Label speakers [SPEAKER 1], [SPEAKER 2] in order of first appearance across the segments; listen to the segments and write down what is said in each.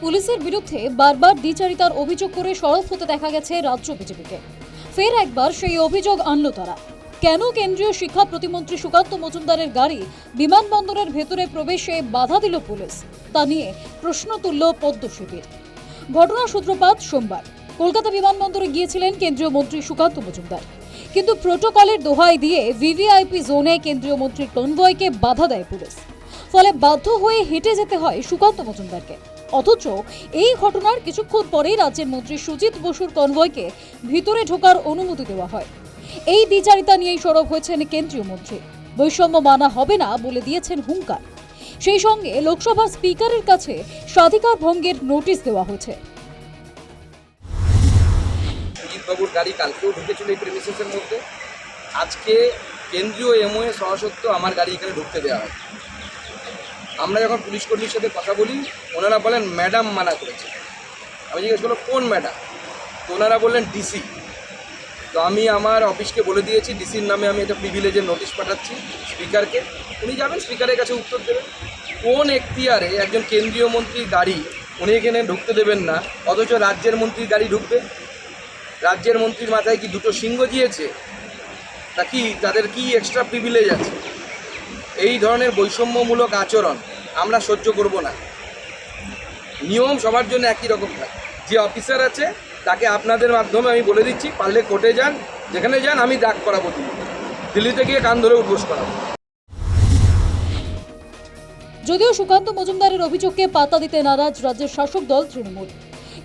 [SPEAKER 1] পুলিশের বিরুদ্ধে বারবার দ্বিচারিতার অভিযোগ করে সরব হতে দেখা গেছে রাজ্য বিজেপিকে। ফের একবার সেই অভিযোগ আনল তারা। কেন কেন্দ্রীয় শিক্ষা প্রতিমন্ত্রী সুকান্ত মজুমদারের গাড়ি বিমানবন্দরের ভেতরে প্রবেশে বাধা দিল পুলিশ? তা নিয়ে প্রশ্ন তুলল পদ্ম শিবির। ঘটনা সূত্রপাত সোমবার। কলকাতা বিমানবন্দরে গিয়েছিলেন কেন্দ্রীয় মন্ত্রী সুকান্ত মজুমদার। কিন্তু প্রোটোকলের দোহাই দিয়ে ভিভিআইপি জোনে কেন্দ্রীয় মন্ত্রীর কনভয়কে বাধা দেয় পুলিশ। ফলে বাধ্য হয়ে হেঁটে যেতে হয় সুকান্ত মজুমদারকে। অথচ এই ঘটনার কিছুক্ষণ পরেই রাজ্যের মন্ত্রী সুজিত বসুর কনভয়কে ভিতরে ঢোকার অনুমতি দেওয়া হয়। এই দ্বিচারিতা নিয়েই সরব হয়েছেন কেন্দ্রীয় মন্ত্রী। বৈষম্য মানা হবে না বলে দিয়েছেন হুঙ্কার। সেই সঙ্গে লোকসভার স্পিকারের কাছে স্বাধিকার ভঙ্গের নোটিশ দেওয়া হয়েছে।
[SPEAKER 2] সুজিতবাবুর গাড়ি কালকেও ঢুকেছিল এই প্রেমিসেসের মধ্যে। আজকে কেন্দ্রীয় এমওএ সহসত্ত্বেও আমার গাড়ি এখানে ঢুকতে দেওয়া হয়। আমরা যখন পুলিশ কর্মীর সাথে কথা বলি, ওনারা বলেন, ম্যাডাম মানা করেছে। আমি জিজ্ঞেস করল কোন ম্যাডাম? তো ওনারা বললেন, ডিসি। তো আমি আমার অফিসকে বলে দিয়েছি, ডিসির নামে আমি একটা প্রিভিলেজের নোটিশ পাঠাচ্ছি স্পিকারকে। উনি যাবেন, স্পিকারের কাছে উত্তর দেবেন। কোন এখতিয়ারে একজন কেন্দ্রীয় মন্ত্রীর গাড়ি উনি এখানে ঢুকতে দেবেন না, অথচ রাজ্যের মন্ত্রীর গাড়ি ঢুকবে? রাজ্যের মন্ত্রীর মাথায় কি দুটো সিংহ দিয়েছে? তা কি, তাদের কি এক্সট্রা প্রিভিলেজ আছে? এই ধরনের বৈষম্যমূলক আচরণ আমরা সহ্য করব না। নিয়ম সবার জন্য একই রকম থাকে যে অফিসার আছে, তাকে আপনাদের মাধ্যমে আমি বলে দিচ্ছি, পারলে কোর্টে যান, যেখানে যান আমি ডাক করাবো দিল্লি দিল্লিতে গিয়ে কান ধরে উদ্বোস করাবো।
[SPEAKER 1] যদিও সুকান্ত মজুমদারের অভিযোগকে পাতা দিতে নারাজ রাজ্যের শাসক দল তৃণমূল।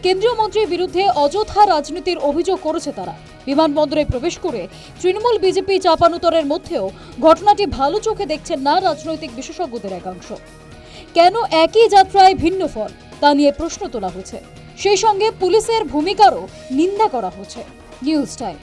[SPEAKER 1] কেন্দ্রীয় মন্ত্রীর বিরুদ্ধে অযথা রাজনীতির অভিযোগ করেছে তারা। বিমানবন্দরে প্রবেশ করে তৃণমূল বিজেপি চাপানুতরের মধ্যেও ঘটনাটি ভালো চোখে দেখছেন না রাজনৈতিক বিশেষজ্ঞদের একাংশ। কেন একই যাত্রায় ভিন্ন ফল? তা নিয়ে প্রশ্ন তোলা হয়েছে। সেই সঙ্গে পুলিশের ভূমিকারও নিন্দা করা হচ্ছে। News time.